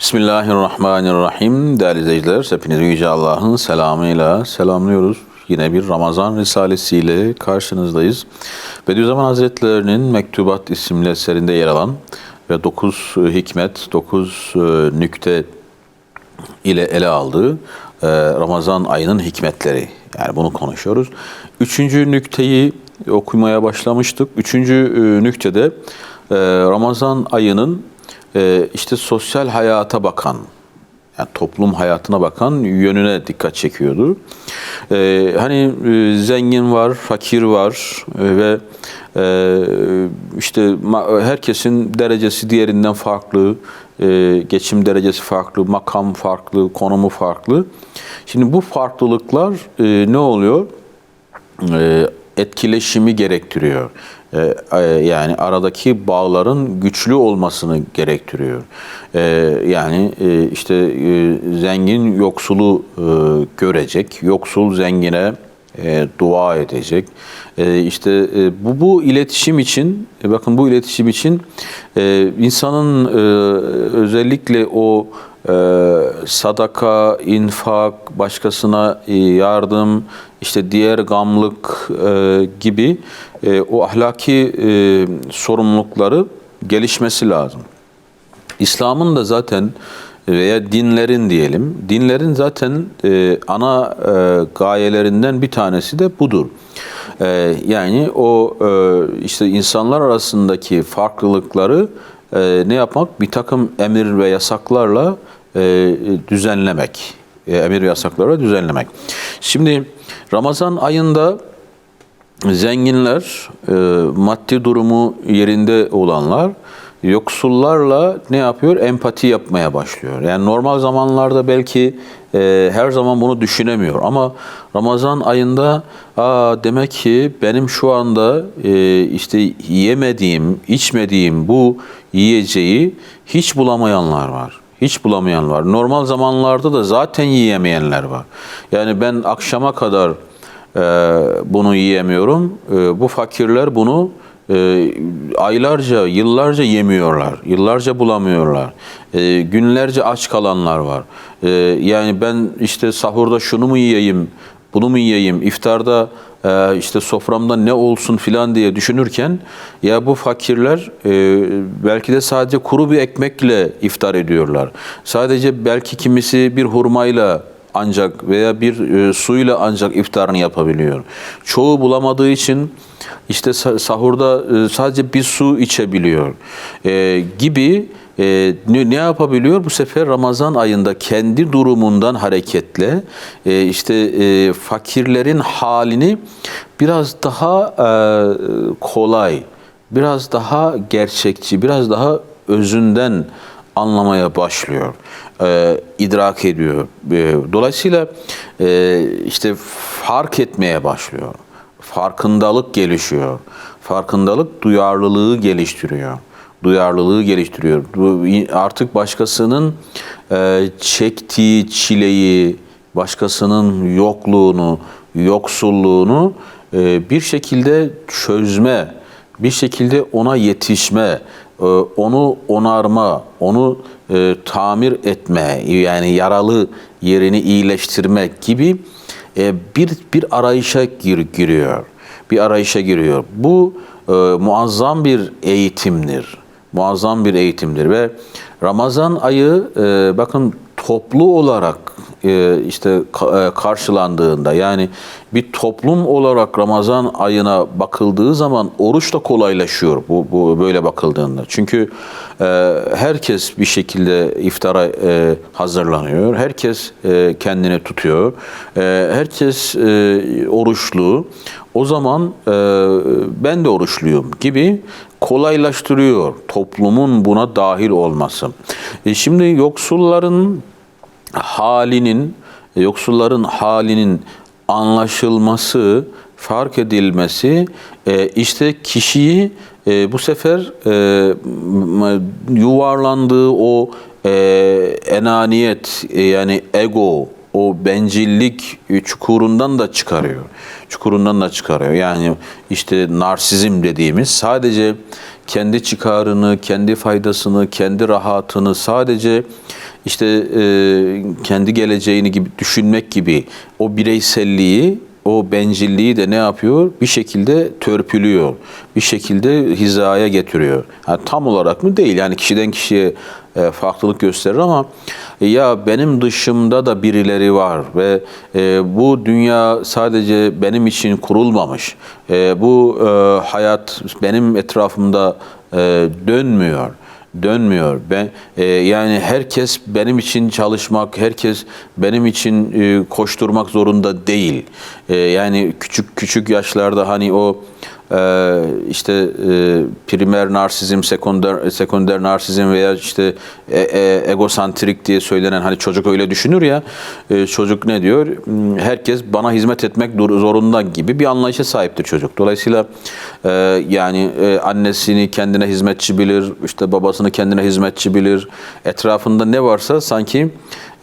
Bismillahirrahmanirrahim. Değerli izleyiciler, hepinizi Yüce Allah'ın selamıyla selamlıyoruz. Yine bir Ramazan Risalesi ile karşınızdayız. Bediüzzaman Hazretlerinin Mektubat isimli eserinde yer alan ve 9 hikmet, 9 nükte ile ele aldığı e, Ramazan ayının hikmetleri. Yani bunu konuşuyoruz. Üçüncü nükteyi okumaya başlamıştık. Üçüncü e, nüktede e, Ramazan ayının e, işte sosyal hayata bakan, yani toplum hayatına bakan yönüne dikkat çekiyordu. Ee, hani e, zengin var, fakir var e, ve e, işte herkesin derecesi diğerinden farklı, geçim derecesi farklı, makam farklı, konumu farklı. Şimdi bu farklılıklar ne oluyor? Etkileşimi gerektiriyor. E, e, yani aradaki bağların güçlü olmasını gerektiriyor. E, yani işte zengin yoksulu görecek, yoksul zengine dua edecek. E, işte bu bu iletişim için bakın bu iletişim için insanın özellikle o sadaka, infak, başkasına yardım, işte diğer gamlık e, gibi e, o ahlaki e, sorumlulukları gelişmesi lazım. İslam'ın da zaten veya dinlerin diyelim, dinlerin zaten e, ana e, gayelerinden bir tanesi de budur. E, yani o e, işte insanlar arasındaki farklılıkları e, ne yapmak? Bir takım emir ve yasaklarla e, düzenlemek. E, emir ve yasaklarla düzenlemek. Şimdi Ramazan ayında zenginler, e, maddi durumu yerinde olanlar yoksullarla ne yapıyor? Empati yapmaya başlıyor. Yani normal zamanlarda belki e, her zaman bunu düşünemiyor ama Ramazan ayında Aa, demek ki benim şu anda e, işte yemediğim, içmediğim bu yiyeceği hiç bulamayanlar var. Hiç bulamayan var. Normal zamanlarda da zaten yiyemeyenler var. Yani ben akşama kadar e, bunu yiyemiyorum. E, bu fakirler bunu e, aylarca, yıllarca yemiyorlar. Yıllarca bulamıyorlar. E, günlerce aç kalanlar var. E, yani ben işte sahurda şunu mu yiyeyim, bunu mu yiyeyim, iftarda e, işte soframda ne olsun filan diye düşünürken ya bu fakirler e, belki de sadece kuru bir ekmekle iftar ediyorlar. Sadece belki kimisi bir hurmayla ancak veya bir e, suyla ancak iftarını yapabiliyor. Çoğu bulamadığı için işte sa- sahurda sadece bir su içebiliyor gibi e, ne, ne yapabiliyor? Bu sefer Ramazan ayında kendi durumundan hareketle e, işte e, fakirlerin halini biraz daha e, kolay, biraz daha gerçekçi, biraz daha özünden anlamaya başlıyor, e, idrak ediyor. E, dolayısıyla e, işte fark etmeye başlıyor, farkındalık gelişiyor, farkındalık duyarlılığı geliştiriyor duyarlılığı geliştiriyor. Artık başkasının e, çektiği çileyi, başkasının yokluğunu, yoksulluğunu e, bir şekilde çözme, bir şekilde ona yetişme, e, onu onarma, onu tamir etme, yani yaralı yerini iyileştirmek gibi bir bir arayışa gir, giriyor. Bir arayışa giriyor. Bu muazzam bir eğitimdir muazzam bir eğitimdir ve Ramazan ayı e, bakın toplu olarak işte ka- e, karşılandığında yani bir toplum olarak Ramazan ayına bakıldığı zaman oruç da kolaylaşıyor bu, bu böyle bakıldığında. Çünkü e, herkes bir şekilde iftara e, hazırlanıyor. Herkes e, kendini tutuyor. E, herkes e, oruçlu. O zaman e, ben de oruçluyum gibi kolaylaştırıyor toplumun buna dahil olması. E şimdi yoksulların halinin, yoksulların halinin anlaşılması, fark edilmesi e, işte kişiyi e, bu sefer e, yuvarlandığı o enaniyet yani ego o bencillik çukurundan da çıkarıyor. Çukurundan da çıkarıyor. Yani işte narsizm dediğimiz sadece kendi çıkarını, kendi faydasını, kendi rahatını sadece işte e, kendi geleceğini gibi düşünmek gibi o bireyselliği, o bencilliği de ne yapıyor? Bir şekilde törpülüyor. Bir şekilde hizaya getiriyor. Ha, tam olarak mı değil yani kişiden kişiye e, farklılık gösterir ama e, ya benim dışımda da birileri var ve e, bu dünya sadece benim için kurulmamış. Bu hayat benim etrafımda e, dönmüyor dönmüyor. Ben e, yani herkes benim için çalışmak, herkes benim için e, koşturmak zorunda değil. E, yani küçük küçük yaşlarda hani o e, işte e, primer narsizm, sekonder sekonder narsizm veya işte e, e, egosantrik diye söylenen hani çocuk öyle düşünür ya e, çocuk ne diyor? Hmm, Herkes bana hizmet etmek zorunda gibi bir anlayışa sahiptir çocuk. Dolayısıyla e, yani e, annesini kendine hizmetçi bilir, işte babasını kendine hizmetçi bilir. Etrafında ne varsa sanki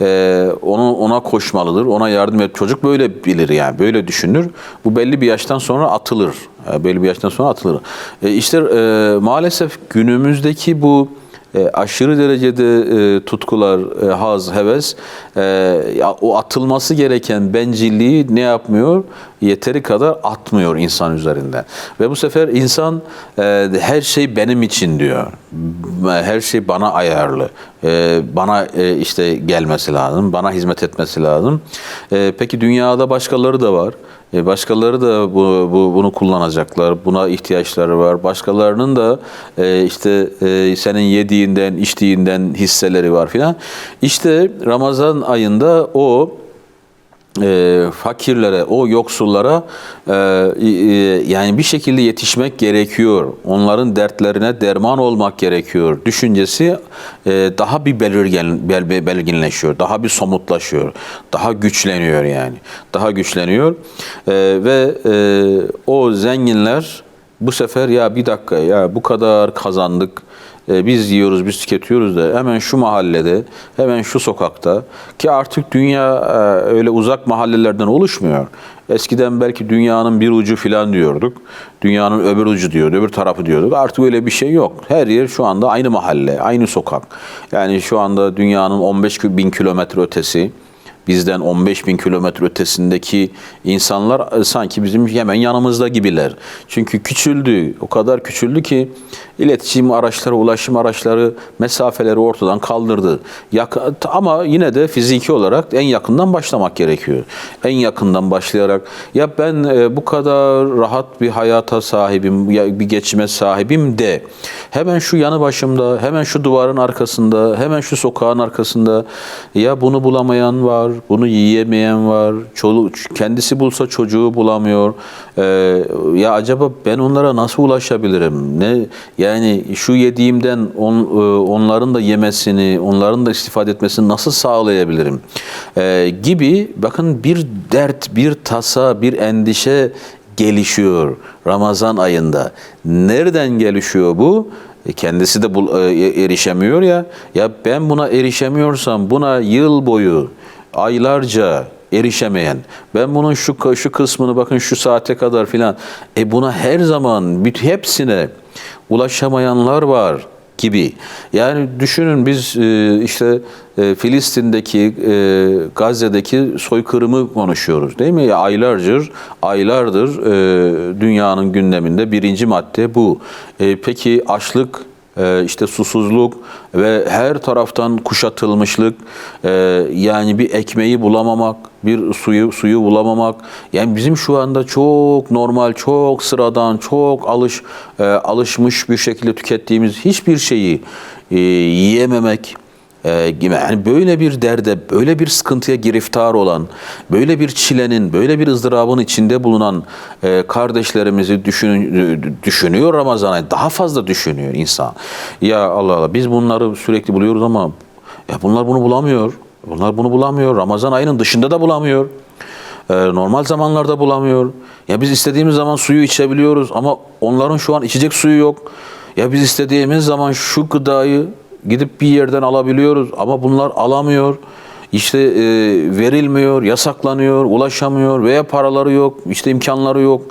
e, onu ona koşmalıdır, ona yardım et. Çocuk böyle bilir yani, böyle düşünür. Bu belli bir yaştan sonra atılır. E, belli bir yaştan sonra atılır. E, işte e, maalesef günümüzdeki bu e, aşırı derecede e, tutkular, e, haz, heves e, ya, o atılması gereken bencilliği ne yapmıyor? Yeteri kadar atmıyor insan üzerinden. Ve bu sefer insan e, her şey benim için diyor. Her şey bana ayarlı. E, bana e, işte gelmesi lazım, bana hizmet etmesi lazım. E, peki dünyada başkaları da var. E, başkaları da bu, bu, bunu kullanacaklar. Buna ihtiyaçları var. Başkalarının da e, işte e, senin yediğinden, içtiğinden hisseleri var filan. İşte Ramazan ayında o e, fakirlere, o yoksullara e, e, yani bir şekilde yetişmek gerekiyor. Onların dertlerine derman olmak gerekiyor. Düşüncesi e, daha bir belirgen, bel- belirginleşiyor, daha bir somutlaşıyor, daha güçleniyor yani. Daha güçleniyor E, ve e, o zenginler bu sefer ya bir dakika ya bu kadar kazandık, e, biz yiyoruz, biz tüketiyoruz da hemen şu mahallede, hemen şu sokakta ki artık dünya e, öyle uzak mahallelerden oluşmuyor. Eskiden belki dünyanın bir ucu filan diyorduk. Dünyanın öbür ucu diyorduk, öbür tarafı diyorduk. Artık öyle bir şey yok. Her yer şu anda aynı mahalle, aynı sokak. Yani şu anda dünyanın 15 bin kilometre ötesi, bizden 15 bin kilometre ötesindeki insanlar e, sanki bizim hemen yanımızda gibiler. Çünkü küçüldü, o kadar küçüldü ki iletişim araçları, ulaşım araçları mesafeleri ortadan kaldırdı. Ama yine de fiziki olarak en yakından başlamak gerekiyor. En yakından başlayarak ya ben e, bu kadar rahat bir hayata sahibim, bir geçime sahibim de hemen şu yanı başımda, hemen şu duvarın arkasında, hemen şu sokağın arkasında ya bunu bulamayan var, bunu yiyemeyen var, çoluk, kendisi bulsa çocuğu bulamıyor. Ee, ya acaba ben onlara nasıl ulaşabilirim? Ne yani şu yediğimden on, e, onların da yemesini, onların da istifade etmesini nasıl sağlayabilirim? Ee, gibi bakın bir dert, bir tasa, bir endişe gelişiyor Ramazan ayında. Nereden gelişiyor bu? E, Kendisi de e, erişemiyor ya. Ya ben buna erişemiyorsam buna yıl boyu aylarca erişemeyen, ben bunun şu şu kısmını bakın şu saate kadar filan, e buna her zaman hepsine ulaşamayanlar var gibi. Yani düşünün biz e, işte e, Filistin'deki, e, Gazze'deki soykırımı konuşuyoruz değil mi? Aylardır, aylardır dünyanın gündeminde birinci madde bu. Peki açlık, işte susuzluk ve her taraftan kuşatılmışlık, e, yani bir ekmeği bulamamak, bir suyu suyu bulamamak. Yani bizim şu anda çok normal, çok sıradan, çok alış e, alışmış bir şekilde tükettiğimiz hiçbir şeyi yiyememek. E, gibi. Yani böyle bir derde, böyle bir sıkıntıya giriftar olan, böyle bir çilenin, böyle bir ızdırabın içinde bulunan e, kardeşlerimizi düşün, düşünüyor Ramazan ayı. Daha fazla düşünüyor insan. Ya Allah Allah biz bunları sürekli buluyoruz ama ya bunlar bunu bulamıyor. Bunlar bunu bulamıyor. Ramazan ayının dışında da bulamıyor. Ee, normal zamanlarda bulamıyor. Ya biz istediğimiz zaman suyu içebiliyoruz ama onların şu an içecek suyu yok. Ya biz istediğimiz zaman şu gıdayı gidip bir yerden alabiliyoruz ama bunlar alamıyor. İşte e, verilmiyor, yasaklanıyor, ulaşamıyor veya paraları yok, işte imkanları yok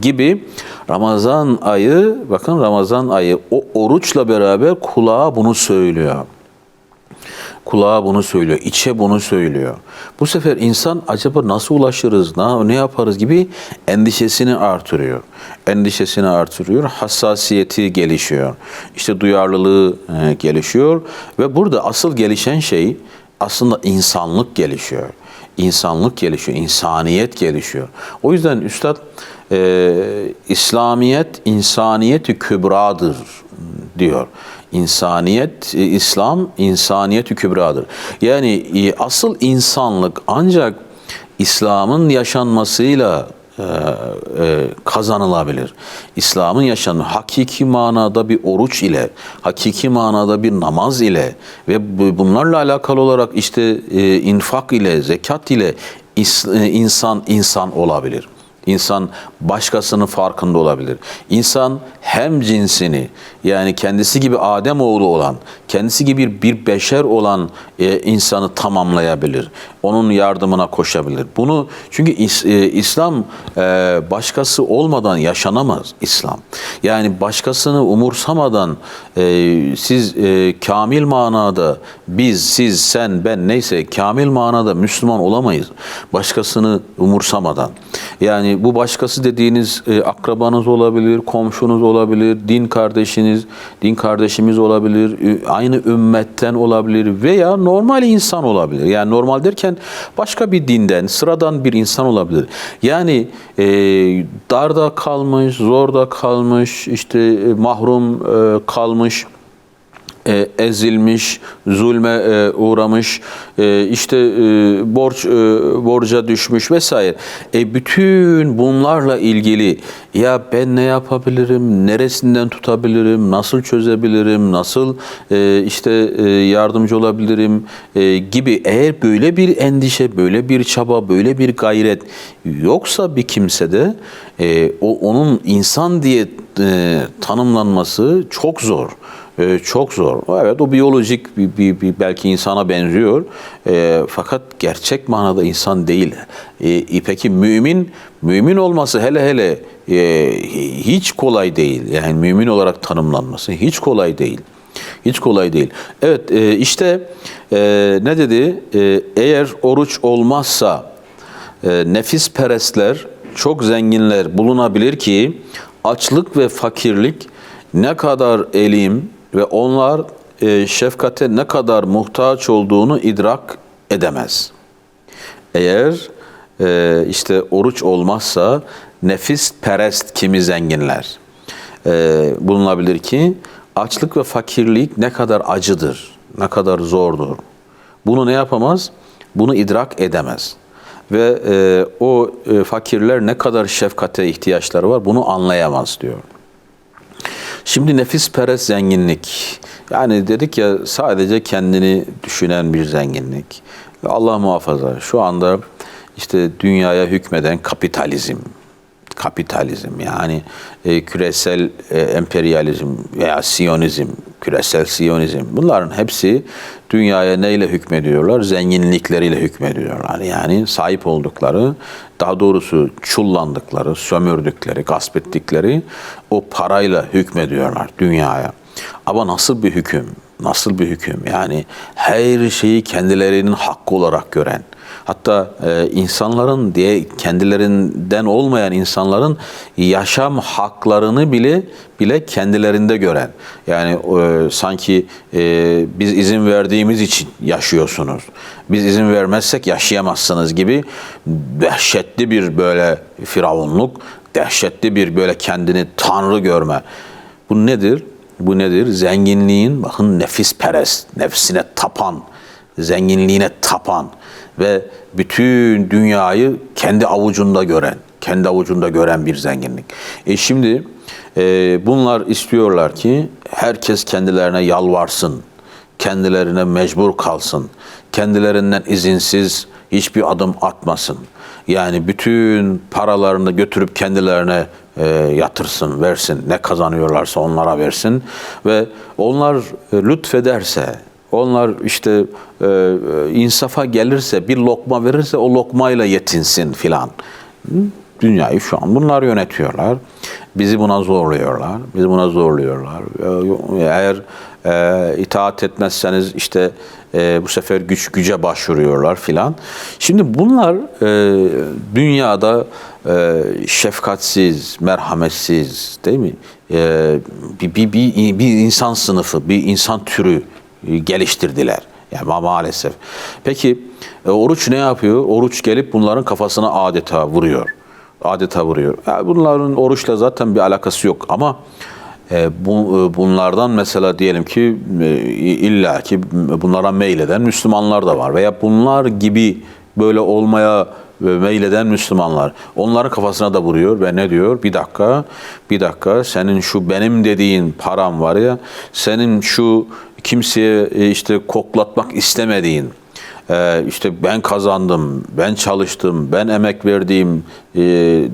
gibi Ramazan ayı, bakın Ramazan ayı o oruçla beraber kulağa bunu söylüyor. Kulağa bunu söylüyor, içe bunu söylüyor. Bu sefer insan acaba nasıl ulaşırız, ne, yaparız gibi endişesini artırıyor. Endişesini artırıyor, hassasiyeti gelişiyor. İşte duyarlılığı e, gelişiyor ve burada asıl gelişen şey aslında insanlık gelişiyor. İnsanlık gelişiyor, insaniyet gelişiyor. O yüzden Üstad e, İslamiyet insaniyeti kübradır diyor. İnsaniyet, e, İslam insaniyeti kübradır. Yani e, asıl insanlık ancak İslam'ın yaşanmasıyla e, e, kazanılabilir. İslam'ın yaşanması hakiki manada bir oruç ile, hakiki manada bir namaz ile ve bu- bunlarla alakalı olarak işte e, infak ile, zekat ile is- e, insan insan olabilir. İnsan başkasının farkında olabilir. İnsan hem cinsini yani kendisi gibi Adem oğlu olan, kendisi gibi bir beşer olan e, insanı tamamlayabilir. Onun yardımına koşabilir. Bunu çünkü e, İslam e, başkası olmadan yaşanamaz İslam. Yani başkasını umursamadan siz kamil manada biz, siz, sen, ben neyse kamil manada Müslüman olamayız. Başkasını umursamadan. Yani bu başkası dediğiniz e, akrabanız olabilir, komşunuz olabilir, din kardeşiniz, din kardeşimiz olabilir, ü- aynı ümmetten olabilir veya normal insan olabilir. Yani normal derken başka bir dinden, sıradan bir insan olabilir. Yani e, darda kalmış, zorda kalmış, işte e, mahrum e, kalmış e, ezilmiş, zulme e, uğramış, e, işte e, borç e, borca düşmüş vesaire. E, bütün bunlarla ilgili ya ben ne yapabilirim, neresinden tutabilirim, nasıl çözebilirim, nasıl e, işte e, yardımcı olabilirim e, gibi eğer böyle bir endişe, böyle bir çaba, böyle bir gayret yoksa bir kimsede e, o onun insan diye e, tanımlanması çok zor. Ee, çok zor. Evet o biyolojik bir, bir, bir belki insana benziyor. Ee, fakat gerçek manada insan değil. Ee, peki mümin mümin olması hele hele e, hiç kolay değil. Yani mümin olarak tanımlanması hiç kolay değil. Hiç kolay değil. Evet e, işte e, ne dedi? E, eğer oruç olmazsa e, nefis perestler çok zenginler bulunabilir ki açlık ve fakirlik ne kadar elim ve onlar e, şefkate ne kadar muhtaç olduğunu idrak edemez. Eğer e, işte oruç olmazsa nefis perest kimi zenginler e, bulunabilir ki açlık ve fakirlik ne kadar acıdır, ne kadar zordur. Bunu ne yapamaz? Bunu idrak edemez. Ve e, o e, fakirler ne kadar şefkate ihtiyaçları var bunu anlayamaz diyor. Şimdi nefis perest zenginlik. Yani dedik ya sadece kendini düşünen bir zenginlik. Allah muhafaza şu anda işte dünyaya hükmeden kapitalizm. Kapitalizm yani e, küresel e, emperyalizm veya siyonizm, küresel siyonizm bunların hepsi dünyaya neyle hükmediyorlar? Zenginlikleriyle hükmediyorlar. Yani sahip oldukları, daha doğrusu çullandıkları, sömürdükleri, gasp ettikleri o parayla hükmediyorlar dünyaya. Ama nasıl bir hüküm? Nasıl bir hüküm? Yani her şeyi kendilerinin hakkı olarak gören, hatta e, insanların diye kendilerinden olmayan insanların yaşam haklarını bile bile kendilerinde gören. Yani e, sanki e, biz izin verdiğimiz için yaşıyorsunuz. Biz izin vermezsek yaşayamazsınız gibi dehşetli bir böyle firavunluk, dehşetli bir böyle kendini tanrı görme. Bu nedir? Bu nedir? Zenginliğin bakın nefis perest, nefsine tapan, zenginliğine tapan ve bütün dünyayı kendi avucunda gören, kendi avucunda gören bir zenginlik. E şimdi e, bunlar istiyorlar ki herkes kendilerine yalvarsın, kendilerine mecbur kalsın, kendilerinden izinsiz hiçbir adım atmasın. Yani bütün paralarını götürüp kendilerine e, yatırsın, versin. Ne kazanıyorlarsa onlara versin. Ve onlar e, lütfederse, onlar işte e, e, insafa gelirse, bir lokma verirse o lokmayla yetinsin filan. Dünyayı şu an bunlar yönetiyorlar. Bizi buna zorluyorlar. Bizi buna zorluyorlar. E, Eğer E, itaat etmezseniz işte e, bu sefer güç güce başvuruyorlar filan. Şimdi bunlar e, dünyada e, şefkatsiz, merhametsiz değil mi? E, bir, bir, bir, bir insan sınıfı, bir insan türü e, geliştirdiler. Yani ma- maalesef. Peki e, oruç ne yapıyor? Oruç gelip bunların kafasına adeta vuruyor. Adeta vuruyor. Ya bunların oruçla zaten bir alakası yok ama bu, e, bunlardan mesela diyelim ki e, illa ki bunlara meyleden Müslümanlar da var veya bunlar gibi böyle olmaya e, meyleden Müslümanlar. Onların kafasına da vuruyor ve ne diyor? Bir dakika, bir dakika senin şu benim dediğin param var ya, senin şu kimseye e, işte koklatmak istemediğin, e, işte ben kazandım, ben çalıştım, ben emek verdiğim e,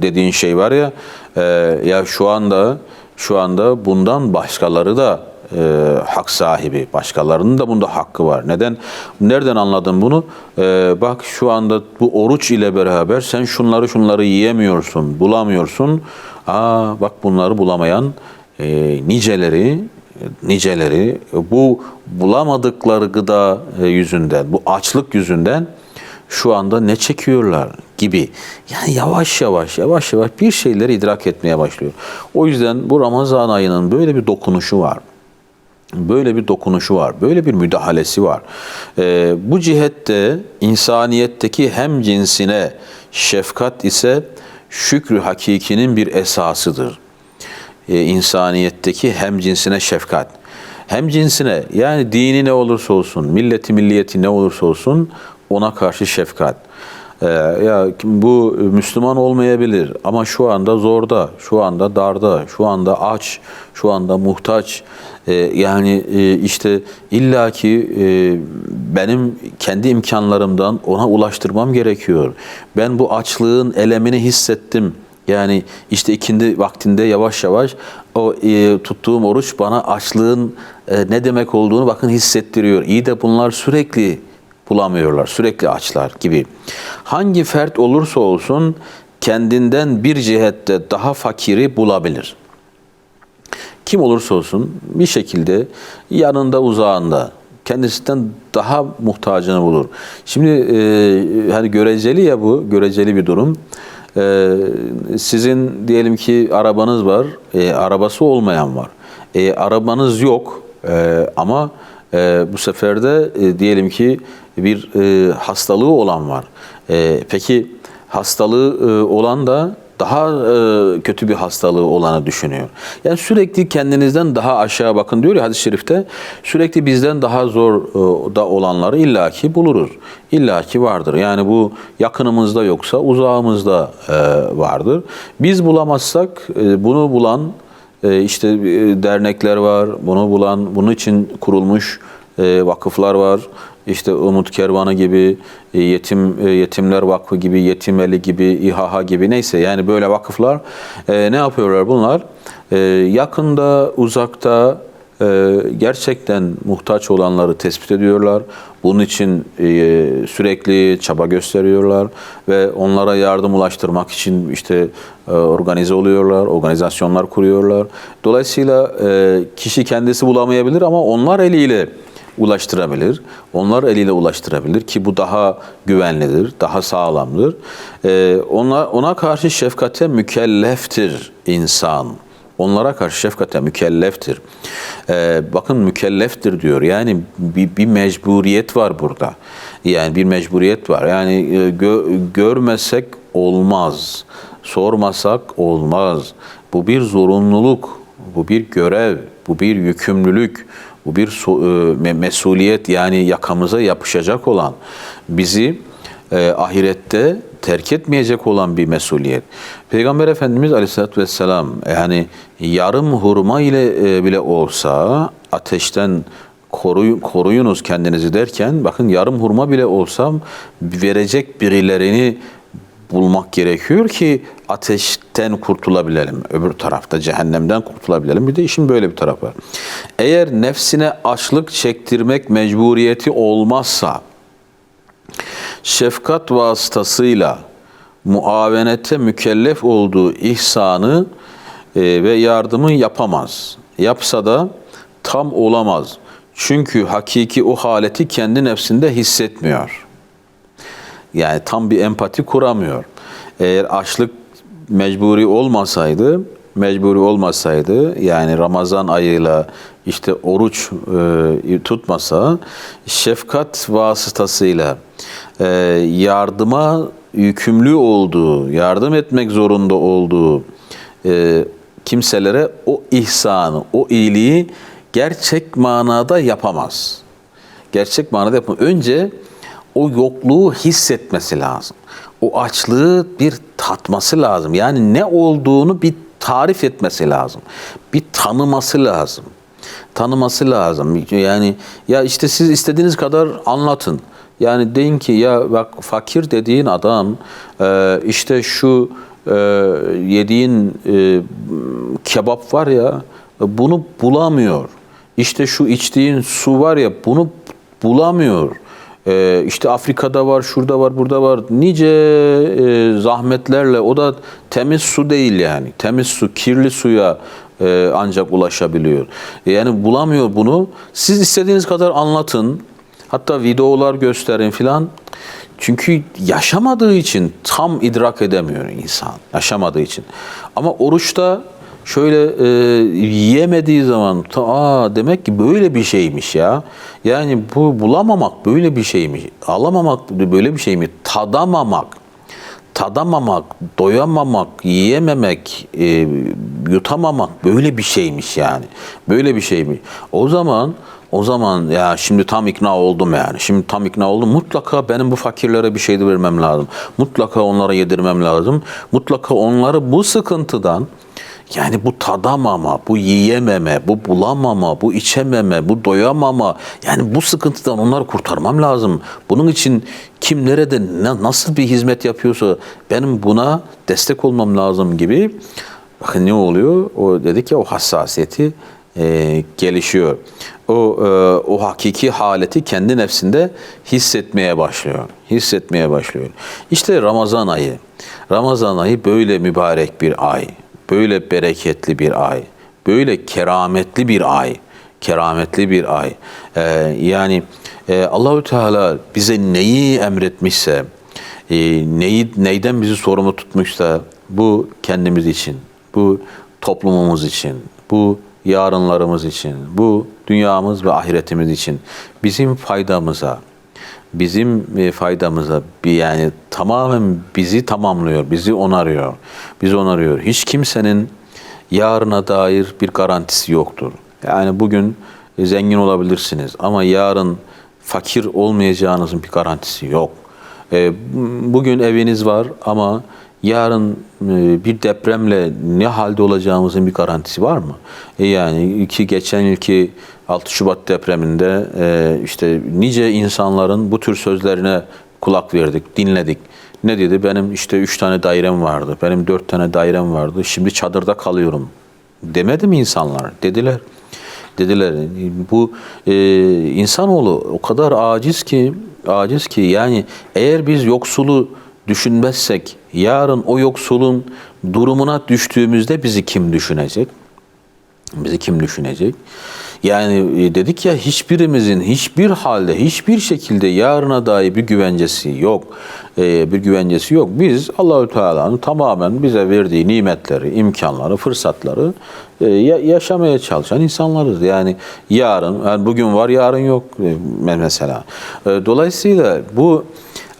dediğin şey var ya, e, ya şu anda şu anda bundan başkaları da e, hak sahibi. Başkalarının da bunda hakkı var. Neden? Nereden anladın bunu? E, bak şu anda bu oruç ile beraber sen şunları şunları yiyemiyorsun, bulamıyorsun. Aa bak bunları bulamayan e, niceleri niceleri bu bulamadıkları gıda e, yüzünden, bu açlık yüzünden şu anda ne çekiyorlar gibi. Yani yavaş yavaş yavaş yavaş bir şeyleri idrak etmeye başlıyor. O yüzden bu Ramazan ayının böyle bir dokunuşu var. Böyle bir dokunuşu var, böyle bir müdahalesi var. Ee, bu cihette insaniyetteki hem cinsine şefkat ise şükrü hakikinin bir esasıdır. Ee, insaniyetteki hem cinsine şefkat. Hem cinsine yani dini ne olursa olsun, milleti milliyeti ne olursa olsun ona karşı şefkat. Ee, ya bu Müslüman olmayabilir ama şu anda zorda, şu anda darda, şu anda aç, şu anda muhtaç. Ee, yani e, işte illaki e, benim kendi imkanlarımdan ona ulaştırmam gerekiyor. Ben bu açlığın elemini hissettim. Yani işte ikindi vaktinde yavaş yavaş o e, tuttuğum oruç bana açlığın e, ne demek olduğunu bakın hissettiriyor. İyi de bunlar sürekli bulamıyorlar. Sürekli açlar gibi. Hangi fert olursa olsun kendinden bir cihette daha fakiri bulabilir. Kim olursa olsun bir şekilde yanında uzağında kendisinden daha muhtacını bulur. Şimdi e, hani göreceli ya bu, göreceli bir durum. E, sizin diyelim ki arabanız var, e, arabası olmayan var. E, arabanız yok e, ama e, bu sefer de e, diyelim ki bir e, hastalığı olan var. E, peki hastalığı e, olan da daha e, kötü bir hastalığı olanı düşünüyor. Yani sürekli kendinizden daha aşağı bakın diyor ya hadis-i şerifte. Sürekli bizden daha zor e, da olanları illaki buluruz. İllaki vardır. Yani bu yakınımızda yoksa uzağımızda e, vardır. Biz bulamazsak e, bunu bulan e, işte e, dernekler var. Bunu bulan, bunun için kurulmuş e, vakıflar var. İşte Umut Kervanı gibi, e, Yetim e, Yetimler Vakfı gibi, Yetimeli gibi, İHA gibi neyse yani böyle vakıflar e, ne yapıyorlar bunlar? Yakında, uzakta gerçekten muhtaç olanları tespit ediyorlar. Bunun için sürekli çaba gösteriyorlar ve onlara yardım ulaştırmak için işte organize oluyorlar, organizasyonlar kuruyorlar. Dolayısıyla kişi kendisi bulamayabilir ama onlar eliyle ulaştırabilir. Onlar eliyle ulaştırabilir ki bu daha güvenlidir, daha sağlamdır. Ee, ona, ona karşı şefkate mükelleftir insan. Onlara karşı şefkate mükelleftir. Ee, bakın mükelleftir diyor. Yani bir, bir mecburiyet var burada. Yani bir mecburiyet var. Yani e, gö- görmesek olmaz. Sormasak olmaz. Bu bir zorunluluk, bu bir görev, bu bir yükümlülük. Bu bir e, mesuliyet yani yakamıza yapışacak olan, bizi e, ahirette terk etmeyecek olan bir mesuliyet. Peygamber Efendimiz Aleyhisselatü Vesselam yani yarım hurma ile e, bile olsa ateşten koruy- koruyunuz kendinizi derken bakın yarım hurma bile olsam verecek birilerini bulmak gerekiyor ki ateşten kurtulabilelim. Öbür tarafta cehennemden kurtulabilelim. Bir de işin böyle bir tarafı var. Eğer nefsine açlık çektirmek mecburiyeti olmazsa şefkat vasıtasıyla muavenete mükellef olduğu ihsanı e, ve yardımı yapamaz. Yapsa da tam olamaz. Çünkü hakiki o haleti kendi nefsinde hissetmiyor. Yani tam bir empati kuramıyor. Eğer açlık mecburi olmasaydı, mecburi olmasaydı yani Ramazan ayıyla işte oruç e, tutmasa şefkat vasıtasıyla e, yardıma yükümlü olduğu, yardım etmek zorunda olduğu e, kimselere o ihsanı, o iyiliği gerçek manada yapamaz. Gerçek manada yapamaz. Önce o yokluğu hissetmesi lazım. O açlığı bir tatması lazım. Yani ne olduğunu bir tarif etmesi lazım. Bir tanıması lazım. Tanıması lazım. Yani ya işte siz istediğiniz kadar anlatın. Yani deyin ki ya bak fakir dediğin adam e, işte şu e, yediğin e, kebap var ya bunu bulamıyor. İşte şu içtiğin su var ya bunu bulamıyor. Ee, işte Afrika'da var, şurada var, burada var. Nice e, zahmetlerle o da temiz su değil yani. Temiz su, kirli suya e, ancak ulaşabiliyor. E, Yani bulamıyor bunu. Siz istediğiniz kadar anlatın. Hatta videolar gösterin filan. Çünkü yaşamadığı için tam idrak edemiyor insan. Yaşamadığı için. Ama oruçta şöyle e, yiyemediği zaman aa demek ki böyle bir şeymiş ya. Yani bu bulamamak böyle bir şeymiş. Alamamak böyle bir şey mi? Tadamamak tadamamak, doyamamak, yiyememek, e, yutamamak böyle bir şeymiş yani. Böyle bir şeymiş. O zaman o zaman ya şimdi tam ikna oldum yani. Şimdi tam ikna oldum. Mutlaka benim bu fakirlere bir şey de vermem lazım. Mutlaka onlara yedirmem lazım. Mutlaka onları bu sıkıntıdan yani bu tadamama, bu yiyememe, bu bulamama, bu içememe, bu doyamama. Yani bu sıkıntıdan onları kurtarmam lazım. Bunun için kim nerede ne, nasıl bir hizmet yapıyorsa benim buna destek olmam lazım gibi. Bakın ne oluyor? O dedik ya o hassasiyeti e, gelişiyor. O e, o hakiki haleti kendi nefsinde hissetmeye başlıyor. Hissetmeye başlıyor. İşte Ramazan ayı. Ramazan ayı böyle mübarek bir ay böyle bereketli bir ay, böyle kerametli bir ay, kerametli bir ay. Ee, yani e, Allahü Teala bize neyi emretmişse, e, neyi neyden bizi sorumlu tutmuşsa bu kendimiz için, bu toplumumuz için, bu yarınlarımız için, bu dünyamız ve ahiretimiz için bizim faydamıza, bizim e, faydamıza bir yani tamamen bizi tamamlıyor, bizi onarıyor. Bizi onarıyor. Hiç kimsenin yarına dair bir garantisi yoktur. Yani bugün e, zengin olabilirsiniz ama yarın fakir olmayacağınızın bir garantisi yok. E, bugün eviniz var ama yarın bir depremle ne halde olacağımızın bir garantisi var mı? Yani ki geçen yılki 6 Şubat depreminde işte nice insanların bu tür sözlerine kulak verdik, dinledik. Ne dedi? Benim işte üç tane dairem vardı, benim dört tane dairem vardı, şimdi çadırda kalıyorum. Demedi mi insanlar? Dediler. Dediler. Bu e, insanoğlu o kadar aciz ki, aciz ki yani eğer biz yoksulu düşünmezsek yarın o yoksulun durumuna düştüğümüzde bizi kim düşünecek? Bizi kim düşünecek? Yani e, dedik ya hiçbirimizin hiçbir halde hiçbir şekilde yarına dair bir güvencesi yok. Ee, bir güvencesi yok. Biz Allahü Teala'nın tamamen bize verdiği nimetleri, imkanları, fırsatları e, yaşamaya çalışan insanlarız. Yani yarın, yani bugün var yarın yok e, mesela. dolayısıyla bu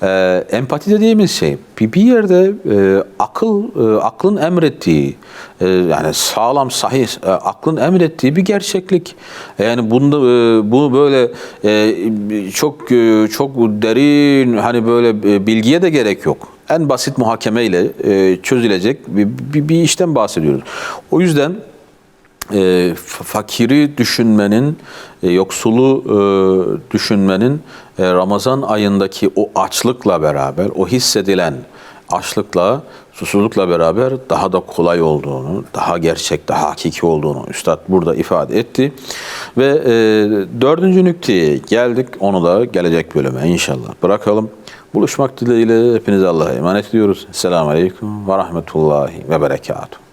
e, empati dediğimiz şey bir, bir yerde e, akıl e, aklın emrettiği e, yani sağlam sahih e, aklın emrettiği bir gerçeklik. Yani bunda e, bunu böyle e, çok e, çok derin hani böyle e, bilgiye de gerek yok. En basit muhakemeyle e, çözülecek bir, bir, bir işten bahsediyoruz. O yüzden e, fakiri düşünmenin, e, yoksulu e, düşünmenin e, Ramazan ayındaki o açlıkla beraber, o hissedilen açlıkla, susuzlukla beraber daha da kolay olduğunu, daha gerçek, daha hakiki olduğunu Üstad burada ifade etti. Ve e, dördüncü nükteye geldik, onu da gelecek bölüme inşallah bırakalım. Buluşmak dileğiyle hepinize Allah'a emanet ediyoruz. Selamun Aleyküm ve Rahmetullahi ve Berekatuhu.